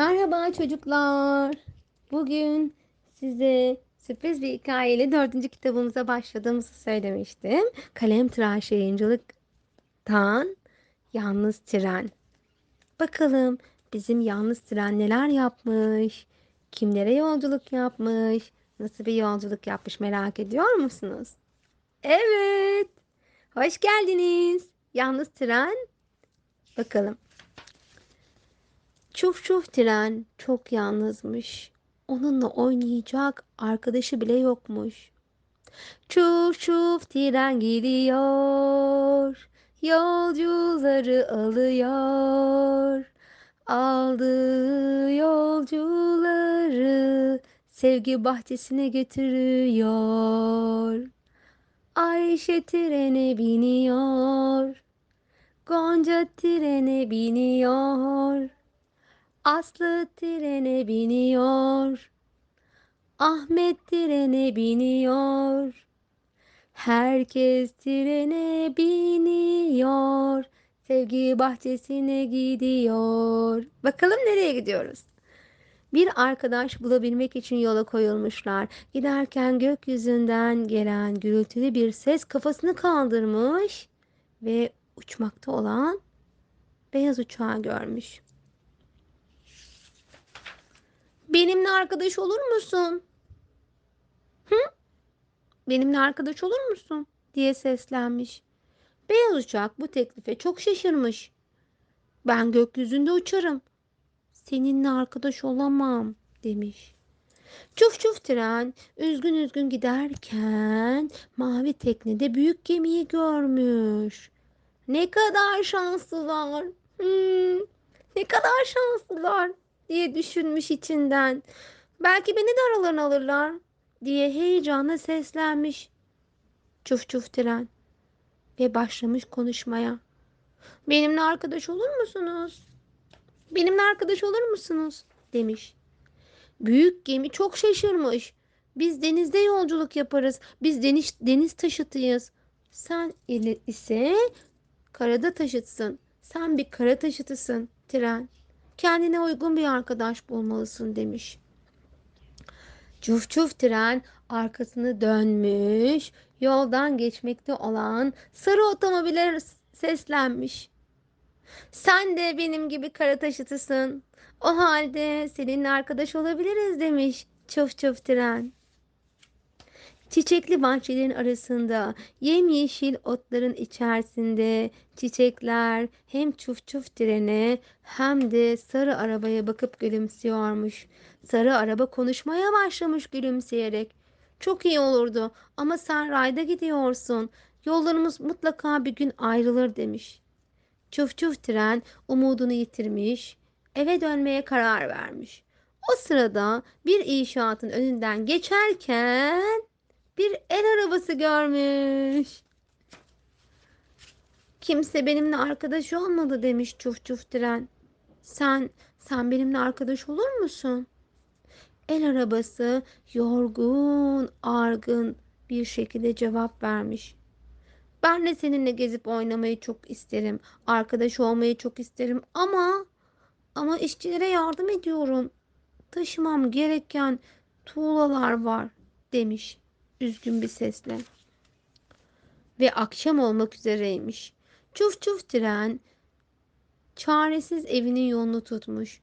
Merhaba çocuklar. Bugün size sürpriz bir hikayeyle dördüncü kitabımıza başladığımızı söylemiştim. Kalem Tıraş Yayıncılık'tan Yalnız Tren. Bakalım bizim Yalnız Tren neler yapmış? Kimlere yolculuk yapmış? Nasıl bir yolculuk yapmış merak ediyor musunuz? Evet. Hoş geldiniz. Yalnız Tren. Bakalım. Çuf çuf tren çok yalnızmış. Onunla oynayacak arkadaşı bile yokmuş. Çuf çuf tren gidiyor. Yolcuları alıyor. Aldığı yolcuları sevgi bahçesine götürüyor. Ayşe trene biniyor. Gonca trene biniyor. Aslı trene biniyor. Ahmet trene biniyor. Herkes trene biniyor. Sevgi bahçesine gidiyor. Bakalım nereye gidiyoruz? Bir arkadaş bulabilmek için yola koyulmuşlar. Giderken gökyüzünden gelen gürültülü bir ses kafasını kaldırmış ve uçmakta olan beyaz uçağı görmüş. Benimle arkadaş olur musun? Hı? Benimle arkadaş olur musun? diye seslenmiş. Beyaz uçak bu teklife çok şaşırmış. Ben gökyüzünde uçarım. Seninle arkadaş olamam demiş. Çuf çuf tren üzgün üzgün giderken mavi teknede büyük gemiyi görmüş. Ne kadar şanslılar. Hmm, ne kadar şanslılar diye düşünmüş içinden. Belki beni de aralarına alırlar diye heyecanla seslenmiş. Çuf çuf tren ve başlamış konuşmaya. Benimle arkadaş olur musunuz? Benimle arkadaş olur musunuz? demiş. Büyük gemi çok şaşırmış. Biz denizde yolculuk yaparız. Biz deniz, deniz taşıtıyız. Sen ise karada taşıtsın. Sen bir kara taşıtısın tren. Kendine uygun bir arkadaş bulmalısın demiş. Çuf çuf tren arkasını dönmüş, yoldan geçmekte olan sarı otomobile seslenmiş. Sen de benim gibi kara taşıtısın. O halde seninle arkadaş olabiliriz demiş çuf çuf tren. Çiçekli bahçelerin arasında, yemyeşil otların içerisinde çiçekler hem çuf çuf trene hem de sarı arabaya bakıp gülümsüyormuş. Sarı araba konuşmaya başlamış gülümseyerek. Çok iyi olurdu ama sen rayda gidiyorsun. Yollarımız mutlaka bir gün ayrılır demiş. Çuf çuf tren umudunu yitirmiş, eve dönmeye karar vermiş. O sırada bir inşaatın önünden geçerken bir el arabası görmüş. Kimse benimle arkadaş olmadı demiş çuf çuf tren. Sen, sen benimle arkadaş olur musun? El arabası yorgun, argın bir şekilde cevap vermiş. Ben de seninle gezip oynamayı çok isterim. Arkadaş olmayı çok isterim ama ama işçilere yardım ediyorum. Taşımam gereken tuğlalar var demiş üzgün bir sesle. Ve akşam olmak üzereymiş. Çuf çuf tren çaresiz evinin yolunu tutmuş.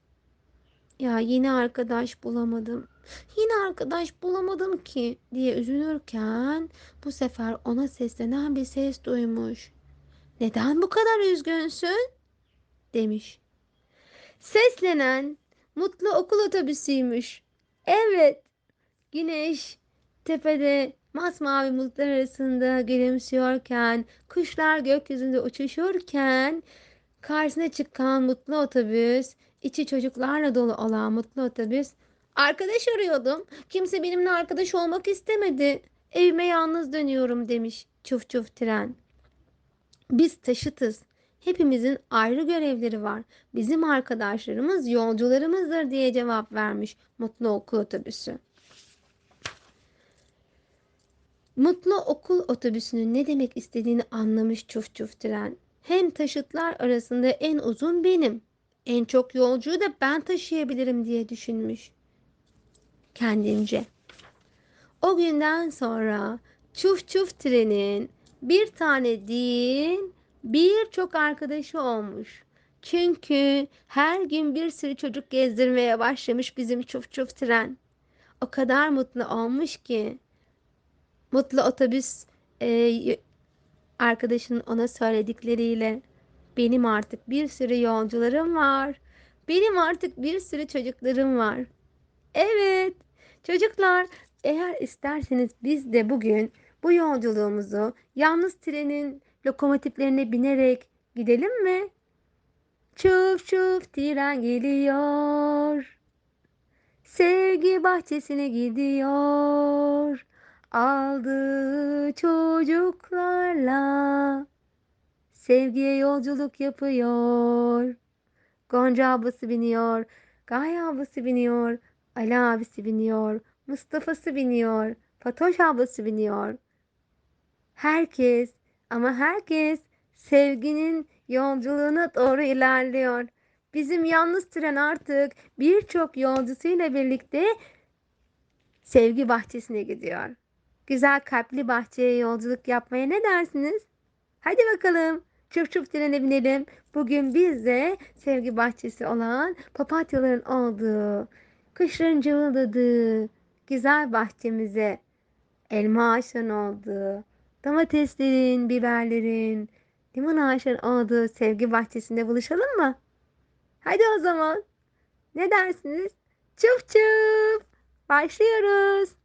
Ya yine arkadaş bulamadım. Yine arkadaş bulamadım ki diye üzülürken bu sefer ona seslenen bir ses duymuş. Neden bu kadar üzgünsün? demiş. Seslenen mutlu okul otobüsüymüş. Evet. Güneş tepede masmavi bulutlar arasında gülümsüyorken, kuşlar gökyüzünde uçuşurken karşısına çıkan mutlu otobüs, içi çocuklarla dolu olan mutlu otobüs Arkadaş arıyordum. Kimse benimle arkadaş olmak istemedi. Evime yalnız dönüyorum demiş çuf çuf tren. Biz taşıtız. Hepimizin ayrı görevleri var. Bizim arkadaşlarımız yolcularımızdır diye cevap vermiş mutlu okul otobüsü. Mutlu okul otobüsünün ne demek istediğini anlamış çuf çuf tren. Hem taşıtlar arasında en uzun benim. En çok yolcuyu da ben taşıyabilirim diye düşünmüş kendince. O günden sonra çuf çuf trenin bir tane değil birçok arkadaşı olmuş. Çünkü her gün bir sürü çocuk gezdirmeye başlamış bizim çuf çuf tren. O kadar mutlu olmuş ki. Mutlu otobüs e, arkadaşının ona söyledikleriyle benim artık bir sürü yolcularım var. Benim artık bir sürü çocuklarım var. Evet, çocuklar eğer isterseniz biz de bugün bu yolculuğumuzu yalnız trenin lokomotiflerine binerek gidelim mi? Çuf çuf tren geliyor. Sevgi bahçesine gidiyor. Aldığı çocuklarla sevgiye yolculuk yapıyor. Gonca ablası biniyor. Gaye ablası biniyor. Ali abisi biniyor. Mustafa'sı biniyor. Fatoş ablası biniyor. Herkes ama herkes sevginin yolculuğuna doğru ilerliyor. Bizim yalnız tren artık birçok yolcusuyla birlikte sevgi bahçesine gidiyor. Güzel kalpli bahçeye yolculuk yapmaya ne dersiniz? Hadi bakalım. Çuf çuf trene binelim. Bugün biz de sevgi bahçesi olan papatyaların olduğu, kışların cıvıldadığı güzel bahçemize elma ağaçlarının olduğu, domateslerin, biberlerin, limon ağaçlarının olduğu sevgi bahçesinde buluşalım mı? Hadi o zaman. Ne dersiniz? Çuf çuf. Başlıyoruz.